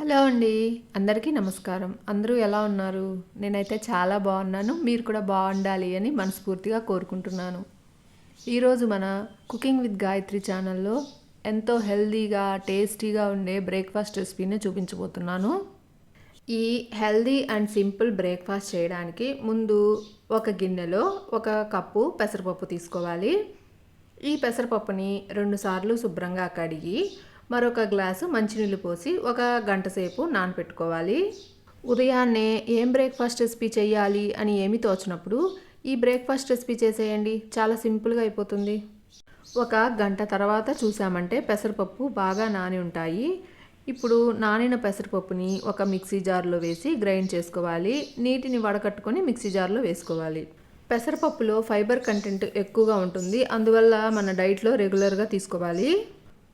Hello అండి. అందరికీ నమస్కారం. అందరూ ఎలా ఉన్నారు? నేనైతే చాలా బాగున్నాను. మీరు కూడా బాగుండాలి అని మనస్ఫూర్తిగా కోరుకుంటున్నాను. ఈరోజు మన కుకింగ్ విత్ గాయత్రి ఛానల్లో ఎంతో హెల్దీగా టేస్టీగా ఉండే బ్రేక్ఫాస్ట్ రెసిపీని చూపించబోతున్నాను. ఈ హెల్దీ అండ్ సింపుల్ బ్రేక్ఫాస్ట్ చేయడానికి ముందు ఒక గిన్నెలో ఒక కప్పు పెసరపప్పు తీసుకోవాలి. ఈ పెసరపప్పుని రెండుసార్లు శుభ్రంగా కడిగి మరొక గ్లాసు మంచినీళ్ళు పోసి ఒక గంట సేపు నానపెట్టుకోవాలి. ఉదయాన్నే ఏం బ్రేక్ఫాస్ట్ రెసిపీ చేయాలి అని ఏమి తోచినప్పుడు ఈ బ్రేక్ఫాస్ట్ రెసిపీ చేసేయండి. చాలా సింపుల్గా అయిపోతుంది. ఒక గంట తర్వాత చూసామంటే పెసరపప్పు బాగా నాని ఉంటాయి. ఇప్పుడు నానిన పెసరపప్పుని ఒక మిక్సీ జార్లో వేసి గ్రైండ్ చేసుకోవాలి. నీటిని వడకట్టుకొని మిక్సీ జార్లో వేసుకోవాలి. పెసరపప్పులో ఫైబర్ కంటెంట్ ఎక్కువగా ఉంటుంది. అందువల్ల మన డైట్లో రెగ్యులర్గా తీసుకోవాలి.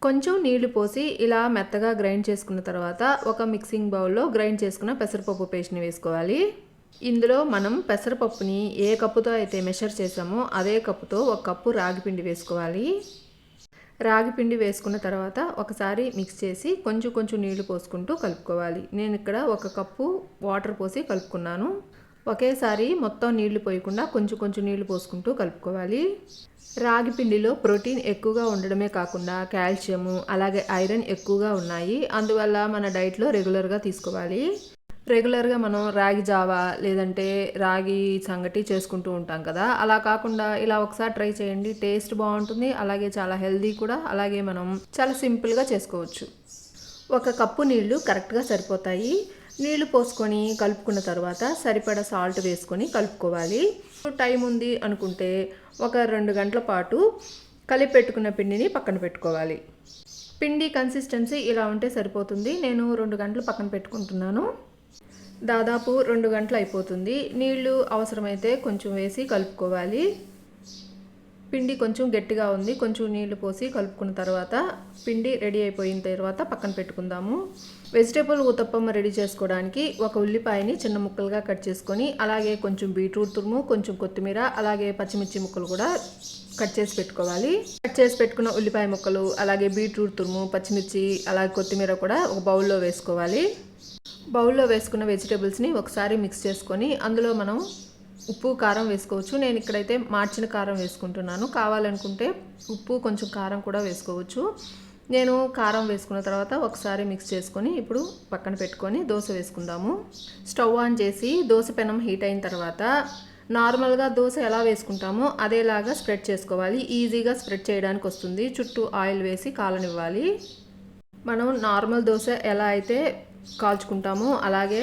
కొంచెం నీళ్ళు పోసి ఇలా మెత్తగా గ్రైండ్ చేసుకున్న తర్వాత ఒక మిక్సింగ్ బౌల్లో గ్రైండ్ చేసుకున్న పెసరపప్పు పేస్ట్ని వేసుకోవాలి. ఇందులో మనం పెసరపప్పుని ఏ కప్పుతో అయితే మెషర్ చేసామో అదే కప్పుతో ఒక కప్పు రాగి పిండి వేసుకోవాలి. రాగి పిండి వేసుకున్న తర్వాత ఒకసారి మిక్స్ చేసి కొంచెం కొంచెం నీళ్ళు పోసుకుంటూ కలుపుకోవాలి. నేను ఇక్కడ ఒక కప్పు వాటర్ పోసి కలుపుకున్నాను. ఒకేసారి మొత్తం నీళ్ళు పోయకుండా కొంచెం కొంచెం నీళ్ళు పోసుకుంటూ కలుపుకోవాలి. రాగి పిండిలో ప్రోటీన్ ఎక్కువగా ఉండడమే కాకుండా కాల్షియము అలాగే ఐరన్ ఎక్కువగా ఉన్నాయి. అందువల్ల మన డైట్లో రెగ్యులర్గా తీసుకోవాలి. రెగ్యులర్గా మనం రాగి జావా లేదంటే రాగి సంగటి చేసుకుంటూ ఉంటాం కదా. అలా కాకుండా ఇలా ఒకసారి ట్రై చేయండి. టేస్ట్ బాగుంటుంది. అలాగే చాలా హెల్దీ కూడా. అలాగే మనం చాలా సింపుల్గా చేసుకోవచ్చు. ఒక కప్పు నీళ్ళు కరెక్ట్గా సరిపోతాయి. నీళ్ళు పోసుకొని కలుపుకున్న తర్వాత సరిపడా సాల్ట్ వేసుకొని కలుపుకోవాలి. టైం ఉంది అనుకుంటే ఒక రెండు గంటల పాటు కలిపి పెట్టుకున్న పిండిని పక్కన పెట్టుకోవాలి. పిండి కన్సిస్టెన్సీ ఇలా ఉంటే సరిపోతుంది. నేను రెండు గంటలు పక్కన పెట్టుకుంటున్నాను. దాదాపు రెండు గంటలు అయిపోతుంది. నీళ్ళు అవసరమైతే కొంచెం వేసి కలుపుకోవాలి. పిండి కొంచెం గట్టిగా ఉంది. కొంచెం నీళ్ళు పోసి కలుపుకున్న తర్వాత పిండి రెడీ అయిపోయిన తర్వాత పక్కన పెట్టుకుందాము. వెజిటేబుల్ ఊతప్పమ్మ రెడీ చేసుకోవడానికి ఒక ఉల్లిపాయని చిన్న ముక్కలుగా కట్ చేసుకొని అలాగే కొంచెం బీట్రూట్ తురుము కొంచెం కొత్తిమీర అలాగే పచ్చిమిర్చి ముక్కలు కూడా కట్ చేసి పెట్టుకోవాలి. కట్ చేసి పెట్టుకున్న ఉల్లిపాయ ముక్కలు అలాగే బీట్రూట్ తురుము పచ్చిమిర్చి అలాగే కొత్తిమీర కూడా ఒక బౌల్లో వేసుకోవాలి. బౌల్లో వేసుకున్న వెజిటేబుల్స్ని ఒకసారి మిక్స్ చేసుకొని అందులో మనం ఉప్పు కారం వేసుకోవచ్చు. నేను ఇక్కడైతే మార్చిన కారం వేసుకుంటున్నాను. కావాలనుకుంటే ఉప్పు కొంచెం కారం కూడా వేసుకోవచ్చు. నేను కారం వేసుకున్న తర్వాత ఒకసారి మిక్స్ చేసుకొని ఇప్పుడు పక్కన పెట్టుకొని దోశ వేసుకుందాము. స్టవ్ ఆన్ చేసి దోశ పెనం హీట్ అయిన తర్వాత నార్మల్గా దోశ ఎలా వేసుకుంటామో అదేలాగా స్ప్రెడ్ చేసుకోవాలి. ఈజీగా స్ప్రెడ్ చేయడానికి వస్తుంది. చుట్టూ ఆయిల్ వేసి కాలనివ్వాలి. మనం నార్మల్ దోశ ఎలా అయితే కాల్చుకుంటామో అలాగే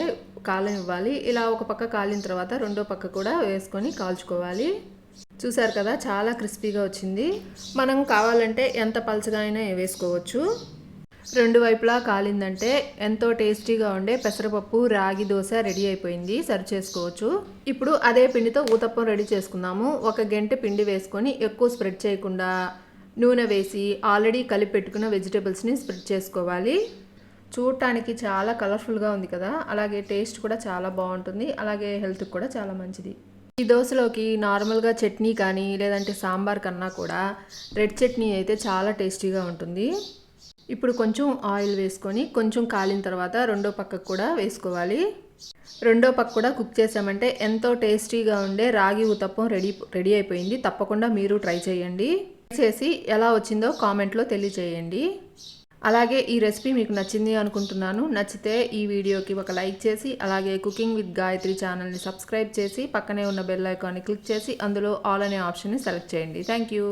కాలనివ్వాలి ఇలా ఒక పక్క కాలిన తర్వాత రెండో పక్క కూడా వేసుకొని కాల్చుకోవాలి. చూసారు కదా చాలా క్రిస్పీగా వచ్చింది. మనం కావాలంటే ఎంత పలచగా అయినా వేసుకోవచ్చు. రెండు వైపులా కాలిందంటే ఎంతో టేస్టీగా ఉండే పెసరపప్పు రాగి దోశ రెడీ అయిపోయింది. సర్వ్ చేసుకోవచ్చు. ఇప్పుడు అదే పిండితో ఊతప్పం రెడీ చేసుకుందాము. ఒక గంట పిండి వేసుకొని ఎక్కువ స్ప్రెడ్ చేయకుండా నూనె వేసి ఆల్రెడీ కలిపి పెట్టుకున్న వెజిటేబుల్స్ని స్ప్రెడ్ చేసుకోవాలి. చూడటానికి చాలా కలర్ఫుల్గా ఉంది కదా. అలాగే టేస్ట్ కూడా చాలా బాగుంటుంది. అలాగే హెల్త్కి కూడా చాలా మంచిది. ఈ దోశలోకి నార్మల్గా చట్నీ కానీ లేదంటే సాంబార్ కన్నా కూడా రెడ్ చట్నీ అయితే చాలా టేస్టీగా ఉంటుంది. ఇప్పుడు కొంచెం ఆయిల్ వేసుకొని కొంచెం కాలిన తర్వాత రెండో పక్కకు కూడా వేసుకోవాలి. రెండో పక్క కూడా కుక్ చేసామంటే ఎంతో టేస్టీగా ఉండే రాగి ఉతప్పం రెడీ రెడీ అయిపోయింది. తప్పకుండా మీరు ట్రై చేయండి. చేసి ఎలా వచ్చిందో కామెంట్లో తెలియజేయండి అలాగే ఈ రెసిపీ మీకు నచ్చింది అనుకుంటున్నాను. నచ్చితే ఈ వీడియోకి ఒక లైక్ చేసి అలాగే కుకింగ్ విత్ గాయత్రి ఛానల్ని సబ్స్క్రైబ్ చేసి పక్కనే ఉన్న బెల్ ఐకాన్ని క్లిక్ చేసి అందులో ఆల్ అనే ఆప్షన్ని సెలెక్ట్ చేయండి. Thank you